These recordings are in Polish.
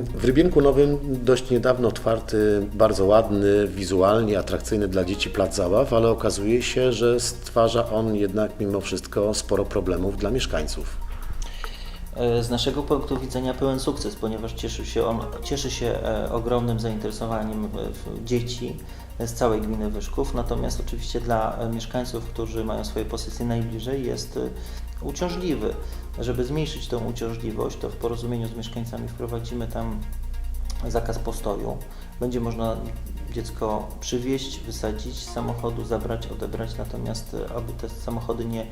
W Rybienku Nowym dość niedawno otwarty, bardzo ładny, wizualnie atrakcyjny dla dzieci plac zabaw, ale okazuje się, że stwarza on jednak mimo wszystko sporo problemów dla mieszkańców. E, Z naszego punktu widzenia pełen sukces, ponieważ cieszy się on cieszy się e, ogromnym zainteresowaniem w dzieci z całej gminy Wyszków, natomiast oczywiście dla e, mieszkańców, którzy mają swoje pozycje najbliżej jest e, uciążliwy. Żeby zmniejszyć tą uciążliwość, to w porozumieniu z mieszkańcami wprowadzimy tam zakaz postoju. Będzie można dziecko przywieźć, wysadzić z samochodu, zabrać, odebrać, natomiast e, aby te samochody nie,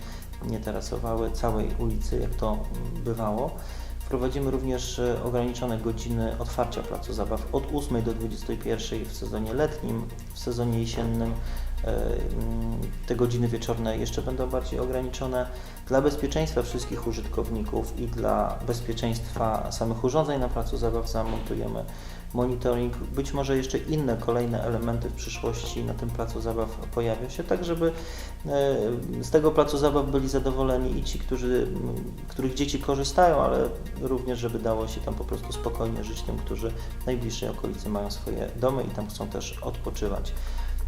nie tarasowały całej ulicy, jak to mm, bywało. Wprowadzimy również e, ograniczone godziny otwarcia placu zabaw od 8 do 21 w sezonie letnim, w sezonie jesiennym te godziny wieczorne jeszcze będą bardziej ograniczone. Dla bezpieczeństwa wszystkich użytkowników i dla bezpieczeństwa samych urządzeń na placu zabaw zamontujemy monitoring. Być może jeszcze inne kolejne elementy w przyszłości na tym placu zabaw pojawią się, tak żeby e, z tego placu zabaw byli zadowoleni i ci, którzy, m, których dzieci korzystają, ale również, żeby dało się tam po prostu spokojnie żyć tym, którzy w najbliższej okolicy mają swoje domy i tam chcą też odpoczywać.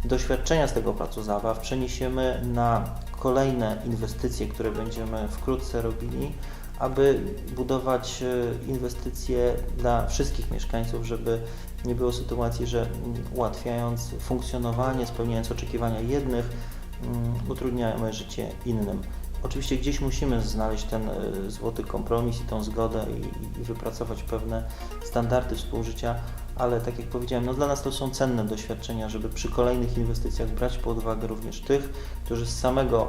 Doświadczenia z tego placu zabaw przeniesiemy na kolejne inwestycje, które będziemy wkrótce robili, aby budować e, inwestycje dla wszystkich mieszkańców, żeby nie było sytuacji, że ułatwiając funkcjonowanie, spełniając oczekiwania jednych, mm, utrudniamy życie innym. Oczywiście gdzieś musimy znaleźć ten e, złoty kompromis i tą zgodę i, i wypracować pewne standardy współżycia, ale tak jak powiedziałem, no dla nas to są cenne doświadczenia, żeby przy kolejnych inwestycjach brać pod uwagę również tych, którzy z samego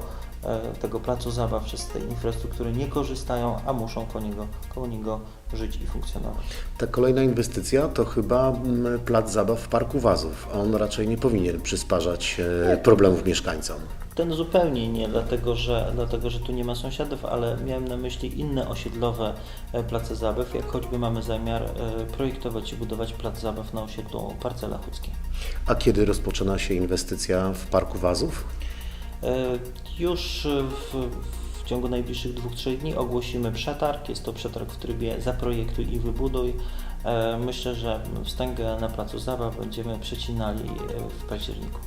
tego placu zabaw, czy z tej infrastruktury nie korzystają, a muszą koło niego, koło niego żyć i funkcjonować. Ta kolejna inwestycja to chyba mm, plac zabaw w Parku Wazów. On raczej nie powinien przysparzać e, problemów mieszkańcom. Ten zupełnie nie, dlatego że, dlatego że tu nie ma sąsiadów, ale miałem na myśli inne osiedlowe e, place zabaw, jak choćby mamy zamiar e, projektować i budować plac zabaw na osiedlu Parcela Chudzkie. A kiedy rozpoczyna się inwestycja w Parku Wazów? E, Już w, w ciągu najbliższych dwóch, trzech dni ogłosimy przetarg. Jest to przetarg w trybie zaprojektuj i wybuduj. E, Myślę, że wstęgę na placu zabaw będziemy przecinali w październiku.